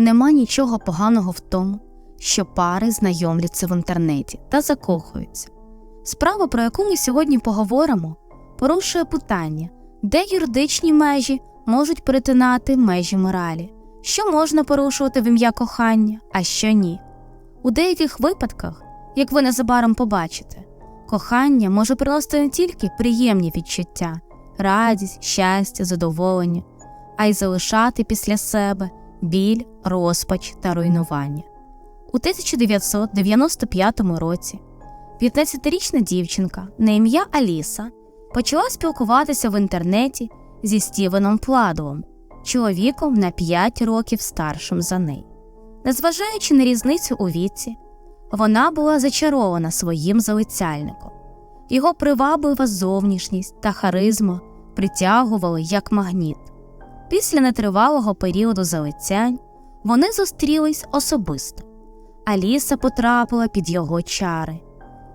Нема нічого поганого в тому, що пари знайомляться в інтернеті та закохуються. Справа, про яку ми сьогодні поговоримо, порушує питання, де юридичні межі можуть перетинати межі моралі, що можна порушувати в ім'я кохання, а що ні. У деяких випадках, як ви незабаром побачите, кохання може приносити не тільки приємні відчуття, радість, щастя, задоволення, а й залишати після себе біль, розпач та руйнування. У 1995 році 15-річна дівчинка на ім'я Аліса почала спілкуватися в інтернеті зі Стівеном Пладовим, чоловіком на 5 років старшим за неї. Незважаючи на різницю у віці, вона була зачарована своїм залицяльником. Його приваблива зовнішність та харизма притягували як магніт. Після нетривалого періоду залицянь вони зустрілись особисто. Аліса потрапила під його чари.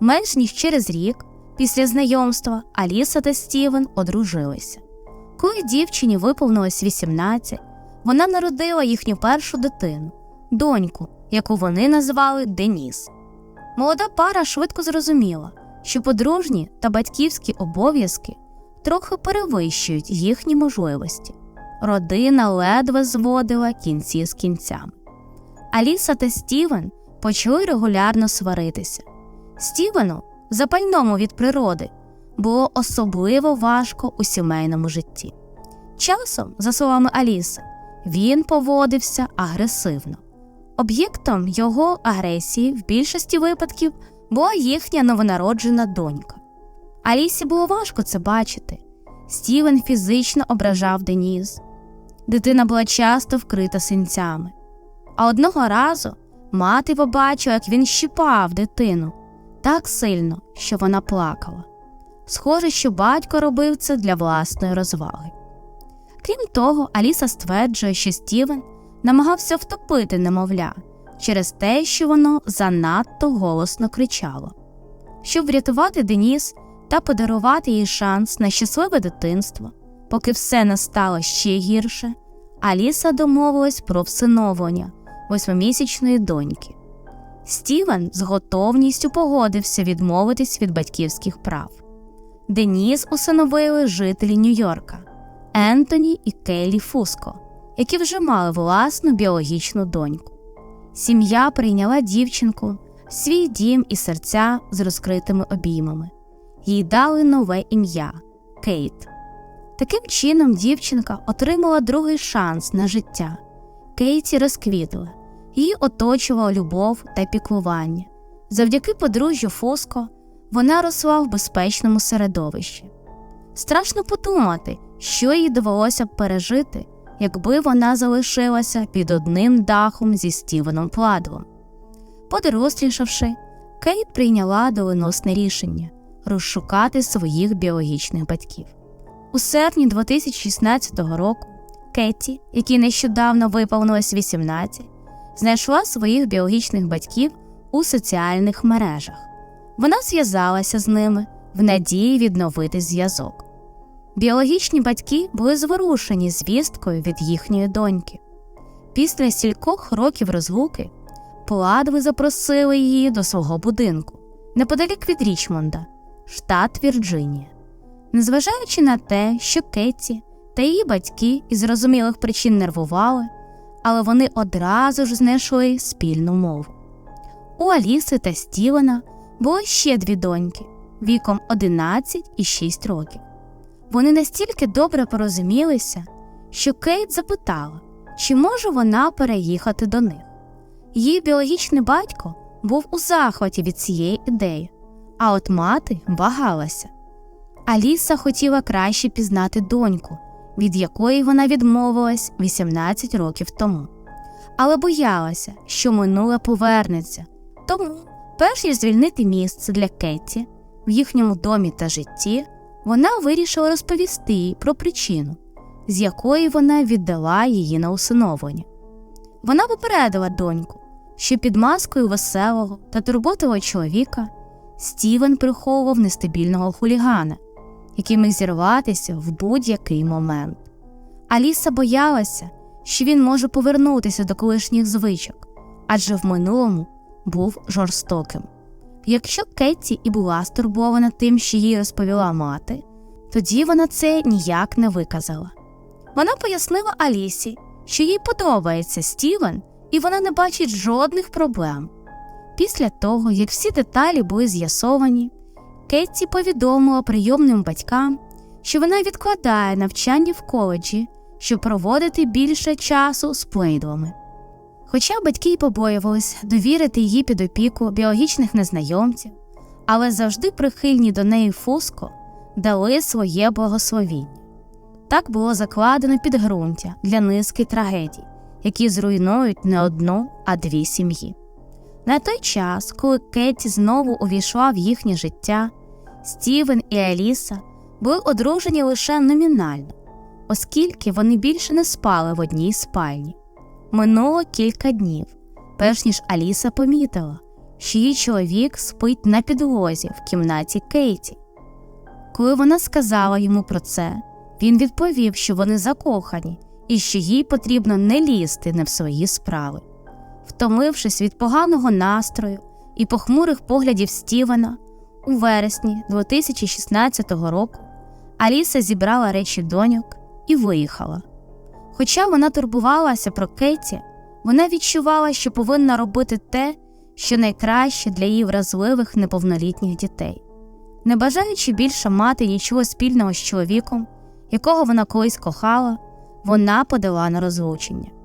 Менш ніж через рік після знайомства Аліса та Стівен одружилися. Коли дівчині виповнилось 18, вона народила їхню першу дитину, доньку, яку вони назвали Деніс. Молода пара швидко зрозуміла, що подружні та батьківські обов'язки трохи перевищують їхні можливості. Родина ледве зводила кінці з кінцями. Аліса та Стівен почали регулярно сваритися. Стівену, запальному від природи, було особливо важко у сімейному житті. Часом, за словами Аліси, він поводився агресивно. Об'єктом його агресії в більшості випадків була їхня новонароджена донька. Алісі було важко це бачити. Стівен фізично ображав Деніс. Дитина була часто вкрита синцями. А одного разу мати побачила, як він щипав дитину так сильно, що вона плакала. Схоже, що батько робив це для власної розваги. Крім того, Аліса стверджує, що Стівен намагався втопити немовля через те, що воно занадто голосно кричало. Щоб врятувати Деніс та подарувати їй шанс на щасливе дитинство, поки все не стало ще гірше, Аліса домовилась про всиновлення восьмимісячної доньки. Стівен з готовністю погодився відмовитись від батьківських прав. Деніс усиновили жителі Нью-Йорка Ентоні і Келлі Фуско, які вже мали власну біологічну доньку. Сім'я прийняла дівчинку свій дім і серця з розкритими обіймами. Їй дали нове ім'я Кейт. Таким чином, дівчинка отримала другий шанс на життя. Кейті розквітла, її оточувала любов та піклування. Завдяки подружжю Фоско вона росла в безпечному середовищі. Страшно подумати, що їй довелося б пережити, якби вона залишилася під одним дахом зі Стівеном Пладвом. Подорослішавши, Кейт прийняла доленосне рішення розшукати своїх біологічних батьків. У серпні 2016 року Кетті, якій нещодавно виповнилось 18, знайшла своїх біологічних батьків у соціальних мережах. Вона зв'язалася з ними в надії відновити зв'язок. Біологічні батьки були зворушені звісткою від їхньої доньки. Після стількох років розлуки Пладви запросили її до свого будинку неподалік від Річмонда, штат Вірджинія. Незважаючи на те, що Кетті та її батьки із зрозумілих причин нервували, але вони одразу ж знайшли спільну мову. У Аліси та Стівена було ще дві доньки віком 11 і 6 років. Вони настільки добре порозумілися, що Кейт запитала, чи може вона переїхати до них. Її біологічний батько був у захваті від цієї ідеї, а от мати вагалася. Аліса хотіла краще пізнати доньку, від якої вона відмовилась 18 років тому, але боялася, що минуле повернеться. Тому, перш ніж звільнити місце для Кетті в їхньому домі та житті, вона вирішила розповісти їй про причину, з якої вона віддала її на усиновлення. Вона попередила доньку, що під маскою веселого та турботового чоловіка Стівен приховував нестабільного хулігана, який міг зірватися в будь-який момент. Аліса боялася, що він може повернутися до колишніх звичок, адже в минулому був жорстоким. Якщо Кетті і була стурбована тим, що їй розповіла мати, тоді вона це ніяк не виказала. Вона пояснила Алісі, що їй подобається Стівен, і вона не бачить жодних проблем. Після того, як всі деталі були з'ясовані, Кетті повідомила прийомним батькам, що вона відкладає навчання в коледжі, щоб проводити більше часу з плейдлами. Хоча батьки й побоювались довірити її під опіку біологічних незнайомців, але завжди прихильні до неї Фуско дали своє благословіння. Так було закладено підґрунтя для низки трагедій, які зруйнують не одну, а дві сім'ї. На той час, коли Кетті знову увійшла в їхнє життя, Стівен і Аліса були одружені лише номінально, оскільки вони більше не спали в одній спальні. Минуло кілька днів, перш ніж Аліса помітила, що її чоловік спить на підлозі в кімнаті Кейті. Коли вона сказала йому про це, він відповів, що вони закохані і що їй потрібно не лізти не в свої справи. Втомившись від поганого настрою і похмурих поглядів Стівена, у вересні 2016 року Аліса зібрала речі доньок і виїхала. Хоча вона турбувалася про Кеті, вона відчувала, що повинна робити те, що найкраще для її вразливих неповнолітніх дітей. Не бажаючи більше мати нічого спільного з чоловіком, якого вона колись кохала, вона подала на розлучення.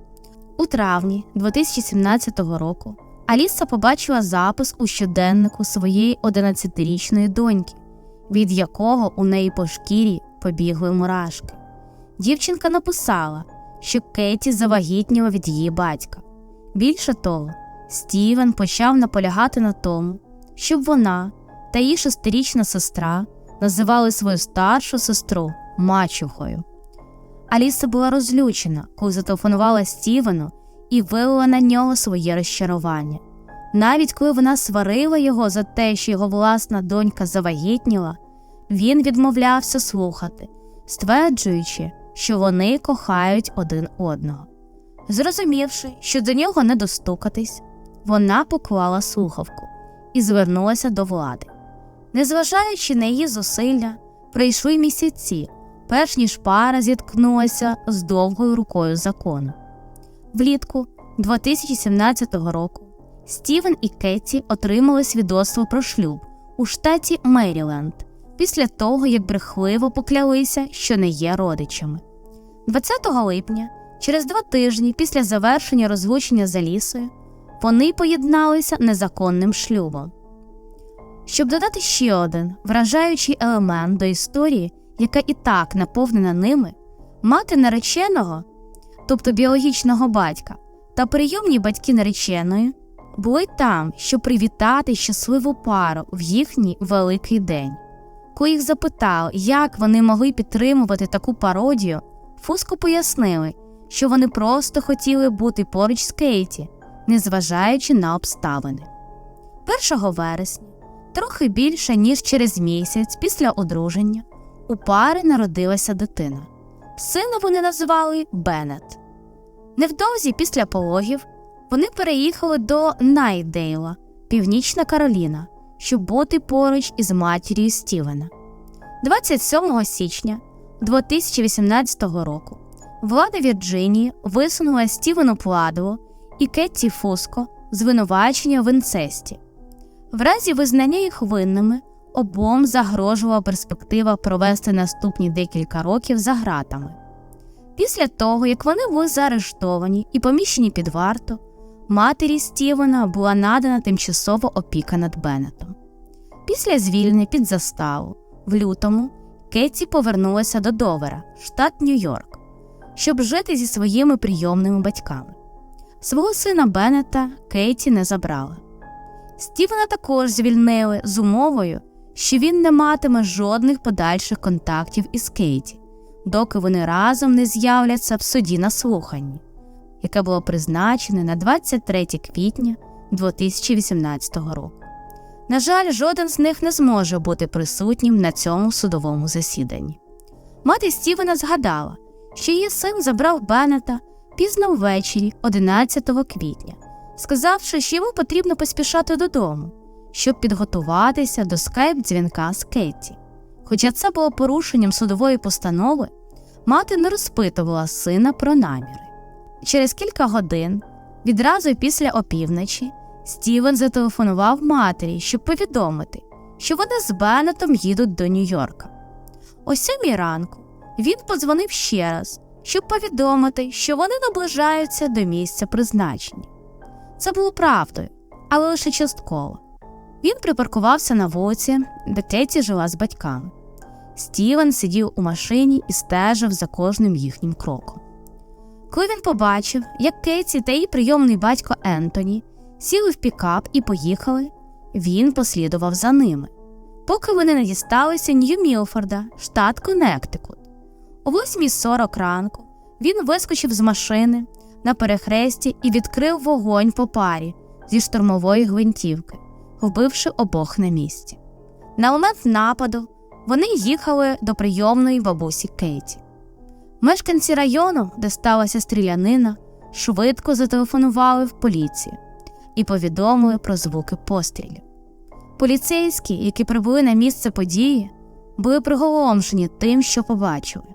У травні 2017 року Аліса побачила запис у щоденнику своєї 11-річної доньки, від якого у неї по шкірі побігли мурашки. Дівчинка написала, що Кеті завагітніла від її батька. Більше того, Стівен почав наполягати на тому, щоб вона та її шестирічна сестра називали свою старшу сестру мачухою. Аліса була розлючена, коли зателефонувала Стівену і вилила на нього своє розчарування. Навіть коли вона сварила його за те, що його власна донька завагітніла, він відмовлявся слухати, стверджуючи, що вони кохають один одного. Зрозумівши, що до нього не достукатись, вона поклала слухавку і звернулася до влади. Незважаючи на її зусилля, прийшли місяці, перш ніж пара зіткнулася з довгою рукою закону. Влітку 2017 року Стівен і Кетті отримали свідоцтво про шлюб у штаті Меріленд після того, як брехливо поклялися, що не є родичами. 20 липня, через два тижні після завершення розлучення з Алісою, вони поєдналися незаконним шлюбом. Щоб додати ще один вражаючий елемент до історії, яка і так наповнена ними, мати нареченого, тобто біологічного батька, та прийомні батьки нареченої були там, щоб привітати щасливу пару в їхній великий день. Коли їх запитали, як вони могли підтримувати таку пародію, Фуско пояснили, що вони просто хотіли бути поруч з Кейті, незважаючи на обставини. 1 вересня, трохи більше ніж через місяць після одруження, у пари народилася дитина. Сина вони назвали Беннет. Невдовзі після пологів вони переїхали до Найдейла, Північна Кароліна, щоб бути поруч із матір'ю Стівена. 27 січня 2018 року влада Вірджинії висунула Стівену Пладову і Кетті Фуско звинувачення в інцесті. В разі визнання їх винними обом загрожувала перспектива провести наступні декілька років за ґратами. Після того, як вони були заарештовані і поміщені під варту, матері Стівена була надана тимчасова опіка над Беннетом. Після звільнення під заставу в лютому Кетті повернулася до Довера, штат Нью-Йорк, щоб жити зі своїми прийомними батьками. Свого сина Беннета Кейті не забрала. Стівена також звільнили з умовою, що він не матиме жодних подальших контактів із Кейті, доки вони разом не з'являться в суді на слуханні, яке було призначене на 23 квітня 2018 року. На жаль, жоден з них не зможе бути присутнім на цьому судовому засіданні. Мати Стівена згадала, що її син забрав Беннета пізно ввечері, 11 квітня, сказавши, що йому потрібно поспішати додому, щоб підготуватися до скайп-дзвінка з Кетті. Хоча це було порушенням судової постанови, мати не розпитувала сина про наміри. Через кілька годин, відразу після опівночі, Стівен зателефонував матері, щоб повідомити, що вони з Беннетом їдуть до Нью-Йорка. О сьомій ранку він подзвонив ще раз, щоб повідомити, що вони наближаються до місця призначення. Це було правдою, але лише частково. Він припаркувався на вулиці, де Кеті жила з батьками. Стівен сидів у машині і стежив за кожним їхнім кроком. Коли він побачив, як Кеті та її прийомний батько Ентоні сіли в пікап і поїхали, він послідував за ними, поки вони не дісталися Нью-Мілфорда, штат Коннектикут. О 8.40 ранку він вискочив з машини на перехресті і відкрив вогонь по парі зі штурмової гвинтівки, вбивши обох на місці. На момент нападу вони їхали до прийомної бабусі Кейті. Мешканці району, де сталася стрілянина, швидко зателефонували в поліцію і повідомили про звуки пострілів. Поліцейські, які прибули на місце події, були приголомшені тим, що побачили.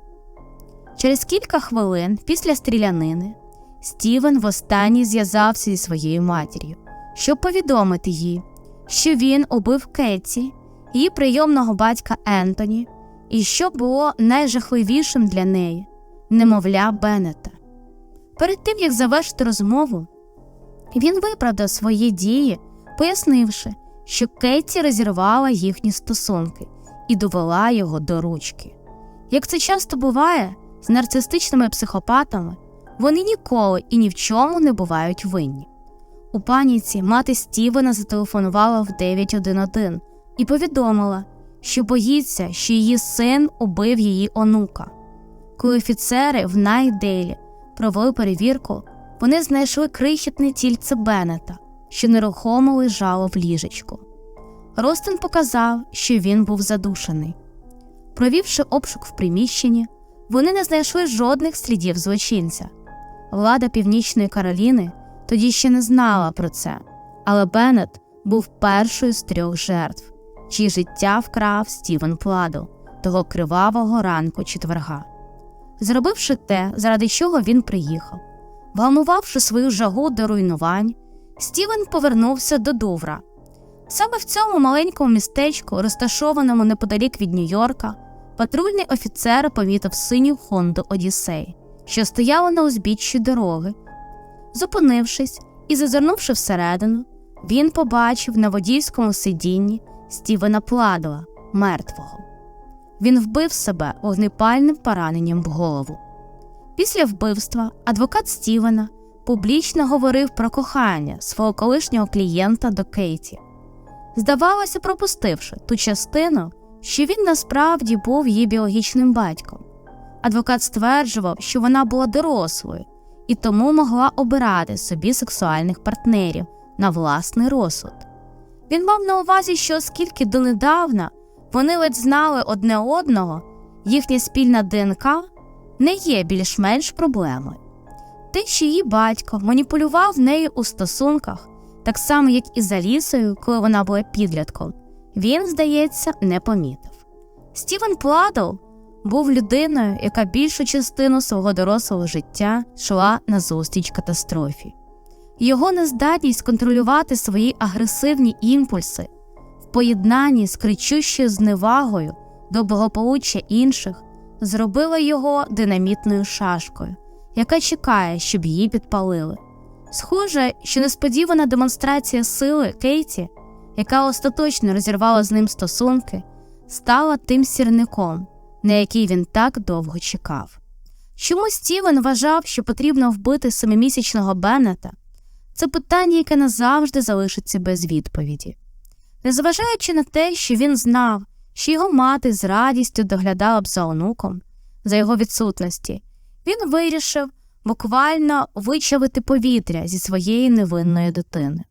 Через кілька хвилин після стрілянини Стівен востаннє зв'язався зі своєю матір'ю, щоб повідомити їй, що він убив Кеті, її прийомного батька Ентоні, і що було найжахливішим для неї немовля Беннета. Перед тим як завершити розмову, він виправдав свої дії, пояснивши, що Кетті розірвала їхні стосунки і довела його до ручки. Як це часто буває з нарцистичними психопатами, вони ніколи і ні в чому не бувають винні. У паніці мати Стівена зателефонувала в 911 і повідомила, що боїться, що її син убив її онука. Коли офіцери в Найделі провели перевірку, вони знайшли крихітне тільце Беннета, що нерухомо лежало в ліжечку. Ростин показав, що він був задушений. Провівши обшук в приміщенні, вони не знайшли жодних слідів злочинця. Влада Північної Кароліни тоді ще не знала про це, але Беннет був першою з трьох жертв, чиї життя вкрав Стівен Пладл того кривавого ранку четверга. Зробивши те, заради чого він приїхав, вгамувавши свою жагу до руйнувань, Стівен повернувся до Дувра. Саме в цьому маленькому містечку, розташованому неподалік від Нью-Йорка, патрульний офіцер помітив синю Хонду Одіссей, що стояла на узбіччі дороги. Зупинившись і зазирнувши всередину, він побачив на водійському сидінні Стівена Пладова, мертвого. Він вбив себе вогнепальним пораненням в голову. Після вбивства адвокат Стівена публічно говорив про кохання свого колишнього клієнта до Кейті, здавалося, пропустивши ту частину, що він насправді був її біологічним батьком. Адвокат стверджував, що вона була дорослою і тому могла обирати собі сексуальних партнерів на власний розсуд. Він мав на увазі, що оскільки донедавна вони ледь знали одне одного, їхня спільна ДНК не є більш-менш проблемою. Те, що її батько маніпулював нею у стосунках, так само, як і за лісою, коли вона була підлітком, він, здається, не помітив. Стівен Пладл був людиною, яка більшу частину свого дорослого життя йшла назустріч катастрофі. Його нездатність контролювати свої агресивні імпульси в поєднанні з кричущою зневагою до благополуччя інших зробила його динамітною шашкою, яка чекає, щоб її підпалили. Схоже, що несподівана демонстрація сили Кейті, яка остаточно розірвала з ним стосунки, стала тим сірником, на який він так довго чекав. Чому Стівен вважав, що потрібно вбити семимісячного Беннета? Це питання, яке назавжди залишиться без відповіді. Незважаючи на те, що він знав, що його мати з радістю доглядала б за онуком, за його відсутності, він вирішив буквально вичавити повітря зі своєї невинної дитини,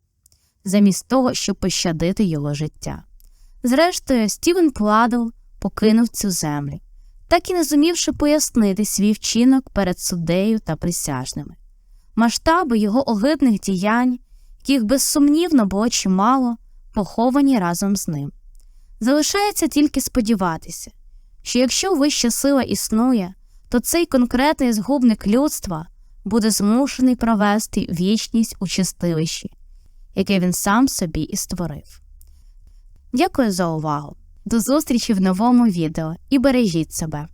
замість того, щоб пощадити його життя. Зрештою, Стівен Пладл покинув цю землю, так і не зумівши пояснити свій вчинок перед суддею та присяжними. масштаби його огидних діянь, яких безсумнівно було чимало, поховані разом з ним. Залишається тільки сподіватися, що якщо вища сила існує, то цей конкретний згубник людства буде змушений провести вічність у чистилищі, яке він сам собі і створив. Дякую за увагу! До зустрічі в новому відео і бережіть себе!